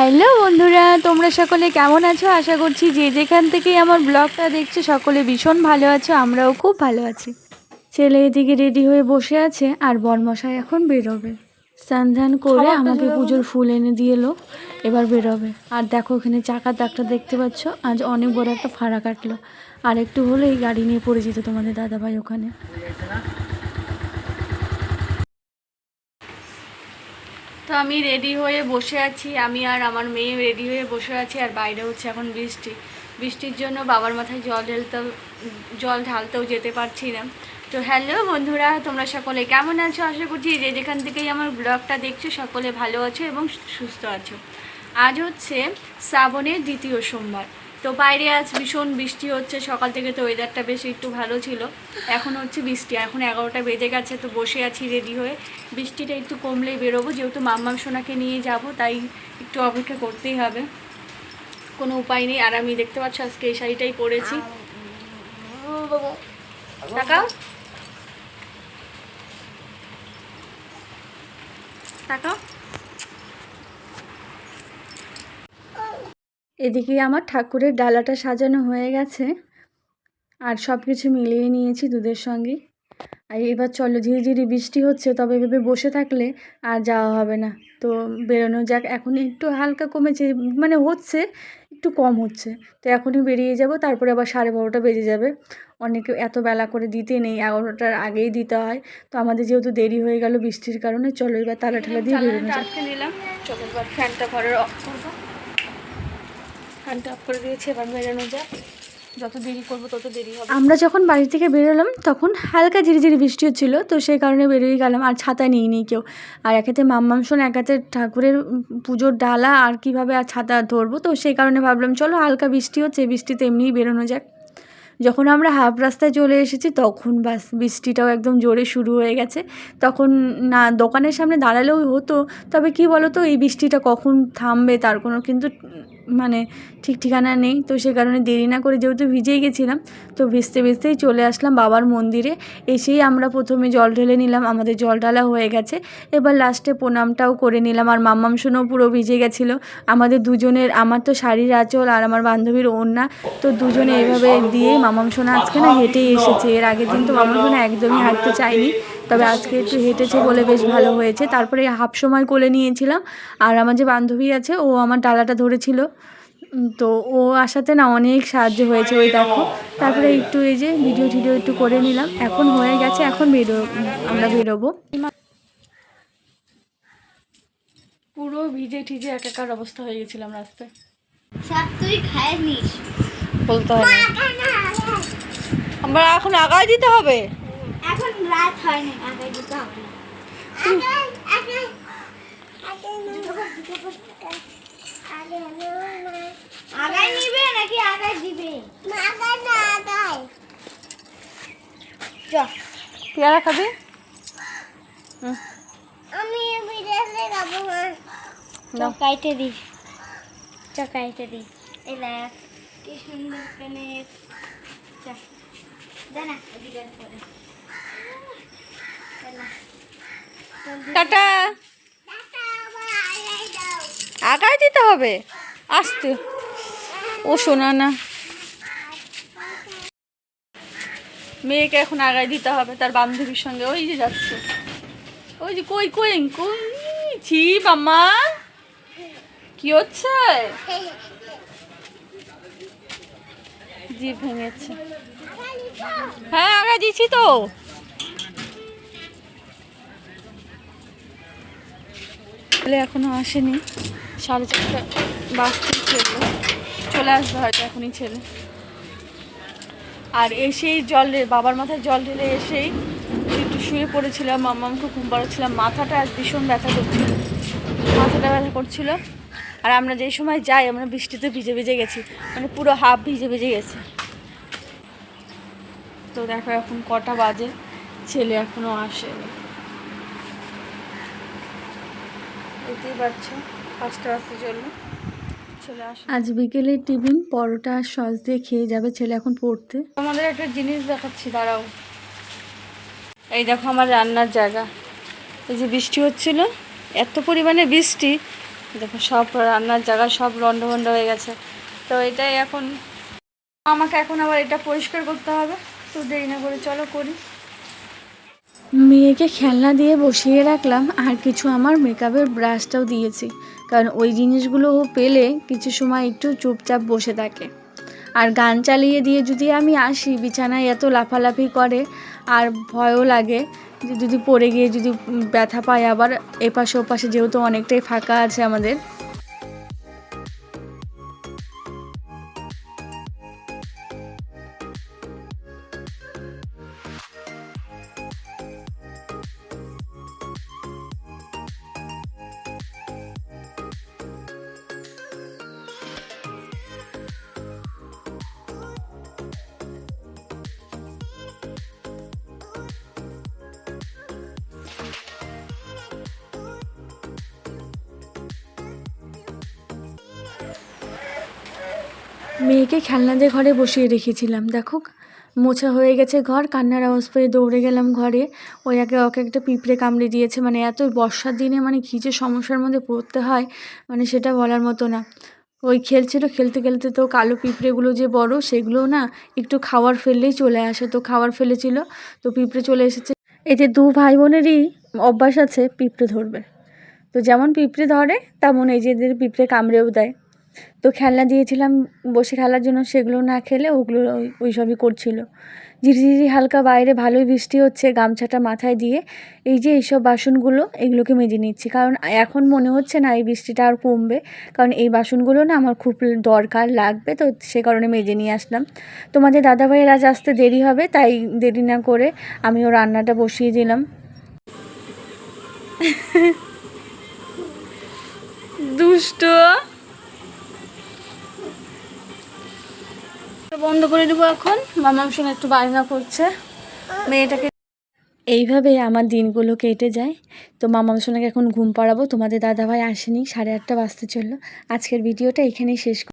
Hello বন্ধুরা তোমরা সকলে কেমন আছো? আশা করছি যে যেখান থেকেই আমার ব্লগটা দেখছ সকলে ভীষণ ভালো আছো আমরাও খুব ভালো আছি। ছেলে এদিকে রেডি হয়ে বসে আছে আর বরমশাই এখন বেরোবে। স্নান করে আমাকে পুজোর ফুল এনে দিয়ে এলো এবার বেরোবে। আর দেখো ওখানে চাকার দাগটা দেখতে পাচ্ছ আজ অনেক বড় একটা ফাড়া কাটলো। আর একটু হলেই গাড়ি নিয়ে পড়ে যেত তোমাদের দাদাভাই ওখানে। তো আমি রেডি হয়ে বসে আছি। আমি আর আমার মেয়ে রেডি হয়ে বসে আছি আর বাইরে হচ্ছে এখন বৃষ্টি। বৃষ্টির জন্য বাবার মাথায় জল ঢালতেও জল ঢালতেও যেতে পারছি না। তো হ্যালো বন্ধুরা, তোমরা সকলে কেমন আছো? আশা করছি যে যেখান থেকেই আমার ব্লগটা দেখছ, সকলে ভালো আছো এবং সুস্থ আছো। আজ হচ্ছে শ্রাবণের দ্বিতীয় সোমবার। তো বাইরে আজ ভীষণ বৃষ্টি হচ্ছে, সকাল থেকে তো ওয়েদারটা বেশ একটু ভালো ছিল। এখন হচ্ছে বৃষ্টি, এখন এগারোটা বেজে গেছে, তো বসে আছি রেডি হয়ে। বৃষ্টিটা একটু কমলেই বেরোবো, যেহেতু মাম্মাম সোনাকে নিয়ে যাব, তাই একটু অপেক্ষা করতেই হবে। কোনো উপায় নেই, আর আমি দেখতে পাচ্ছ আজকে এই শাড়িটাই পরেছি। তাকাও। তাকাও। এদিকে আমার ঠাকুরের ডালাটা সাজানো হয়ে গেছে। আর সব কিছু মিলিয়ে নিয়েছি দুধের সঙ্গে। আর এবার চলো ধীরে ধীরে বৃষ্টি হচ্ছে, তবে ভেবে বসে থাকলে আর যাওয়া হবে না। তো বেরোনো যাক এখন একটু হালকা কমেছে মানে হচ্ছে, একটু কম হচ্ছে। তো এখনই বেরিয়ে যাব, তারপরে আবার সাড়ে বারোটা বেজে যাবে। অনেকে এত বেলা করে দিতে নেই, এগারোটার আগেই দিতে হয়। তো আমাদের যেহেতু দেরি হয়ে গেল বৃষ্টির কারণে, চলো এবার তালা ঠালা দিয়ে বেরোনো যাক। নিলাম, চলো এবার ফ্যানটা ঘরের অফ ফ্যানটা অফ করে দিয়েছি, এবার বেরোনো যাক। যত দেরি করব তত দেরি হবে। আমরা যখন বাড়ি থেকে বেরোলাম, তখন হালকা ঝিরি ঝিরি বৃষ্টি হচ্ছিল, তো সেই কারণে বেরিয়ে গেলাম, আর ছাতা নিয়ে নিই কেউ। আর একাতে মাম্মাম শোন, একাতে ঠাকুরের পুজোর ডালা, আর কীভাবে আর ছাতা ধরবো, তো সেই কারণে ভাবলাম, চলো হালকা বৃষ্টি হচ্ছে, বৃষ্টিতে এমনিই বেরোনো যাক। যখন আমরা হাফ রাস্তায় চলে এসেছি, তখন বাস বৃষ্টিটাও একদম জোরে শুরু হয়ে গেছে। তখন না, দোকানের সামনে দাঁড়ালেও হতো, তবে কি বলো তো এই বৃষ্টিটা কখন থামবে তার কোনো কিন্তু মানে ঠিক ঠিকানা নেই। তো সে কারণে দেরি না করে যেহেতু ভিজেই গেছিলাম, তো ভিজতে ভিজতেই চলে আসলাম বাবার মন্দিরে। এসেই আমরা প্রথমে জল ঢেলে নিলাম, আমাদের জল ঢালা হয়ে গেছে। এবার লাস্টে প্রণামটাও করে নিলাম। আর মাম্মাম শোনো পুরো ভিজে গেছিল। আমাদের দুজনের, আমার তো শাড়ির আঁচল আর আমার বান্ধবীর ওড়না, তো দুজনে এইভাবে দিয়ে মামাম সোনা আজকে না হেঁটেই এসেছে। এর আগের দিন তো মামাম সোনা একদমই হাঁটতে চায়নি। তবে আজকে একটু হেঁটেছে বলে বেশ ভালো হয়েছে। তারপরে হাফ সময় কোলে নিয়েছিলাম। আর আমার যে বান্ধবী আছে ও আমার ডালাটা ধরেছিল। তো ও আসাতে না অনেক সাহায্য হয়েছে ওই দেখো। তারপরে একটু এই যে ভিডিও টিডিও একটু করে নিলাম। এখন হয়ে গেছে এখন বেরো আমরা বেরোবো। পুরো ভিজে ঠিজে একাকার অবস্থা হয়ে গেছিলাম রাস্তায়। সব তুই খায় নিস। বলতে হয় আমরা এখন আগায় দিতে হবে? রাত হয়নি আগে দিতে হবে। আগায় নিবে নাকি আগায় দিবে? পেয়ারা খাবে? আমি বিদেশে যাব নাও। চকাইতে দি। চকাইতে দি। এই দেখ কি সুন্দর পেনে জানা এদিকে পরে টাটা। আগায় দিতে হবে। আসতে। ও শোনা না। মেয়েকে এখন আগায় দিতে হবে, তার বান্ধবীর সঙ্গে। ওই যে যাচ্ছে। ওই যে কই কই কই? ছি, মাম্মা। কি হচ্ছে? জিভ ভেঙেছে। হ্যাঁ আগায় দিচ্ছি তো। ছেলে এখনও আসেনি। সাড়ে চারটা বাজতেই চলল। চলে আসবে হয়তো এখনই ছেলে। আর এসেই জল বাবার মাথায় জল ঢেলে এসেই একটু শুয়ে পড়েছিলাম, মাম্মামকে ঘুম পাড়াচ্ছিলাম। মাথাটা আজ ভীষণ ব্যথা করছিল। মাথাটা ব্যথা করছিল। আর আমরা যেই সময় যাই, আমরা বৃষ্টিতে ভিজে ভিজে গেছি। মানে পুরো হাফ ভিজে ভিজে গেছে। তো দেখো এখন কটা বাজে। ছেলে এখনও আসেনি। দেখতেই পাচ্ছ পাঁচটা বাজতে চলল। আজ বিকেলে টিফিন পরোটা আর সস দিয়ে খেয়ে যাবে ছেলে এখন পড়তে। আমাদের একটা জিনিস দেখাচ্ছি দাঁড়াও। এই দেখো আমার রান্নার জায়গা। এই যে বৃষ্টি হচ্ছিল এত পরিমাণে বৃষ্টি। দেখো সব রান্নার জায়গা সব লন্ডভন্ড হয়ে গেছে। তো এটাই এখন আমাকে এখন আবার এটা পরিষ্কার করতে হবে। তো দেরি না করে চলো করি। মেয়েকে খেলনা দিয়ে বসিয়ে রাখলাম আর কিছু আমার মেকআপের ব্রাশটাও দিয়েছি। কারণ ওই জিনিসগুলো ও পেলে কিছু সময় একটু চুপচাপ বসে থাকে। আর গান চালিয়ে দিয়ে যদি আমি আসি, বিছানায় এত লাফালাফি করে আর ভয়ও লাগে যে যদি পড়ে গিয়ে যদি ব্যথা পায়, আবার এপাশে ওপাশে যেহেতু অনেকটাই ফাঁকা আছে আমাদের মেয়েকে খেলনা দিয়ে ঘরে বসিয়ে রেখেছিলাম। দেখো, মোছা হয়ে গেছে ঘর, কান্নার আওয়াজ পেয়ে দৌড়ে গেলাম ঘরে। ওই একে ওকে একটা পিঁপড়ে কামড়ে দিয়েছে মানে এত বর্ষার দিনে মানে কী যে সমস্যার মধ্যে পড়তে হয় মানে সেটা বলার মতো না। ওই খেলছিল, খেলতে খেলতে তো কালো পিঁপড়েগুলো যে বড়, সেগুলো না একটু খাওয়ার ফেললেই চলে আসে। তো খাবার ফেলেছিল, তো পিঁপড়ে চলে এসেছে। যে দু ভাই বোনেরই অভ্যাস আছে পিঁপড়ে ধরবে। তো যেমন পিঁপড়ে ধরে, তেমন এই যে এদের পিঁপড়ে কামড়েও দেয়। তো খেলনা দিয়েছিলাম, বসে খেলার জন্য সেগুলো না খেলে ওগুলো ওই- সবই করছিল। ঝিরিঝিরি হালকা বাইরে ভালোই বৃষ্টি হচ্ছে, গামছাটা মাথায় দিয়ে এই যে এইসব বাসনগুলো এগুলোকে মেজে নিচ্ছি। কারণ এখন মনে হচ্ছে না এই বৃষ্টিটা আর কমবে, কারণ এই বাসনগুলো না আমার খুব দরকার, লাগবে তো সে কারণে মেজে নিয়ে আসলাম। তোমাদের দাদাভাইয়ের আজ আসতে দেরি হবে, তাই দেরি না করে আমি ও রান্নাটা বসিয়ে দিলাম। দুষ্ট! বন্ধ করে দেবো এখন। মামার সঙ্গে একটু বায়না করছে। মেয়েটাকে এইভাবে আমার দিনগুলো কেটে যায়। তো মামার সঙ্গে এখন ঘুম পাড়াবো। তোমাদের দাদাভাই আসেনি, সাড়ে আটটা বাজতে চলল। আজকের ভিডিওটা এখানেই শেষ